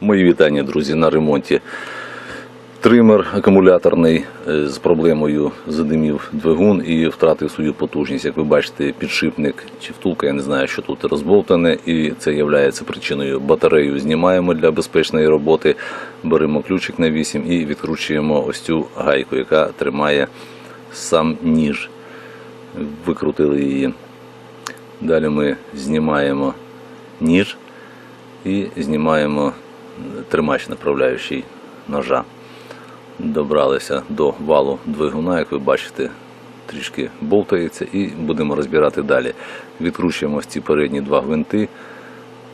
Мої вітання, друзі, на ремонті. Тример акумуляторний е, з проблемою задимів двигун і втратив свою потужність. Як ви бачите, підшипник чи втулка, я не знаю, що тут розболтане, і це є причиною. Батарею знімаємо для безпечної роботи, беремо ключик на 8 і відкручуємо ось цю гайку, яка тримає сам ніж. Викрутили її. Далі ми знімаємо ніж і знімаємо тримач направляючий ножа. Добралися до валу двигуна, як ви бачите, трішки болтається і будемо розбирати далі. Відкручуємо ці передні два гвинти,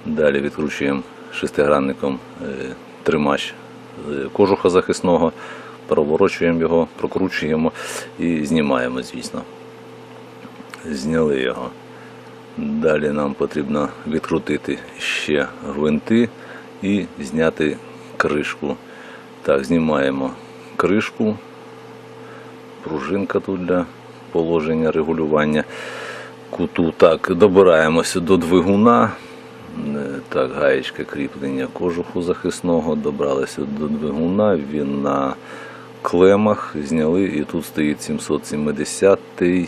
далі відкручуємо шестигранником е, тримач е, кожуха захисного, проворочуємо його, прокручуємо і знімаємо, звісно. Зняли його. Далі нам потрібно відкрутити ще гвинти і зняти кришку. Так, знімаємо кришку, пружинка тут для положення регулювання куту. Так, добираємося до двигуна. Е, Так, гаєчка кріплення кожуху захисного. Добралися до двигуна. Він на клемах зняли і тут стоїть 770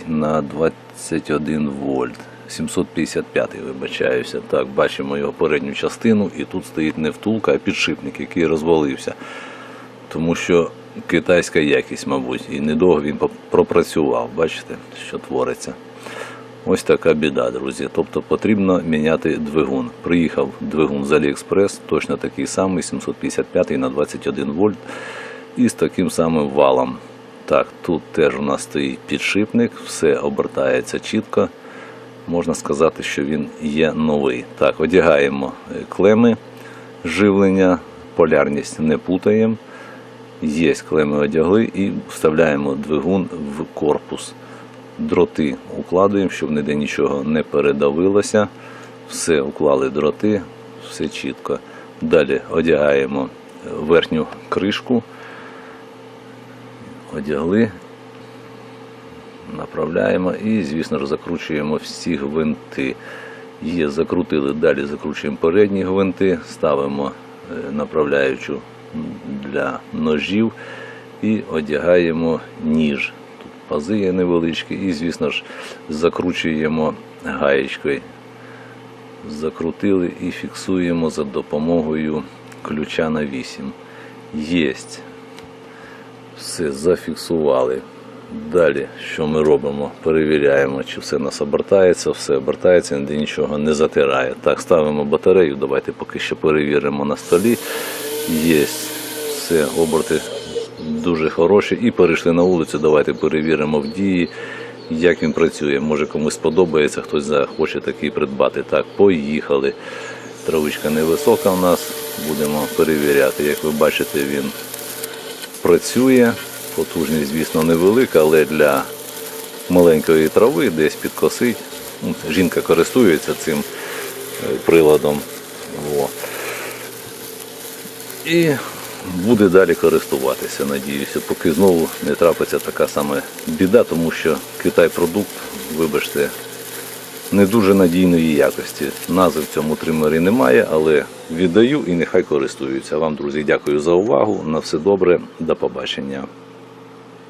на 21 вольт. 755 вибачаюся. Так, бачимо його передню частину, і тут стоїть не втулка, а підшипник, який розвалився. Тому що китайська якість, мабуть, і недовго він пропрацював. Бачите, що твориться. Ось така біда, друзі. Тобто потрібно міняти двигун. Приїхав двигун з Aliexpress, точно такий самий, 755 на 21 вольт, і з таким самим валом. Так, тут теж у нас стоїть підшипник, все обертається чітко. Можна сказати, що він є новий. Так, одягаємо е, клеми живлення, полярність не путаємо. Є клеми одягли і вставляємо двигун в корпус. Дроти укладуємо, щоб ніде нічого не передавилося. Все уклали дроти, все чітко. Далі одягаємо верхню кришку. Одягли, направляємо і, звісно ж, закручуємо всі гвинти. Є, закрутили, далі закручуємо передні гвинти, ставимо е, направляючу для ножів і одягаємо ніж. Тут пази є невеличкі, і, звісно ж, закручуємо гаєчкою. Закрутили і фіксуємо за допомогою ключа на 8. Єсть. Все зафіксували. Далі, що ми робимо? Перевіряємо, чи все нас обертається, все обертається, ніде нічого не затирає. Так, ставимо батарею, давайте поки що перевіримо на столі. Є все, оберти дуже хороші. І перейшли на вулицю. Давайте перевіримо в дії, як він працює. Може комусь сподобається, хтось захоче такий придбати. Так, поїхали. Травичка невисока у нас. Будемо перевіряти. Як ви бачите, він працює. Потужність, звісно, невелика, але для маленької трави десь підкосить. Ну, Жінка користується цим е, приладом. Во. І буде далі користуватися, надіюся, поки знову не трапиться така сама біда, тому що Китай продукт, вибачте, не дуже надійної якості. Назви в цьому тримері немає, але віддаю і нехай користуються. Вам, друзі, дякую за увагу. На все добре, до побачення.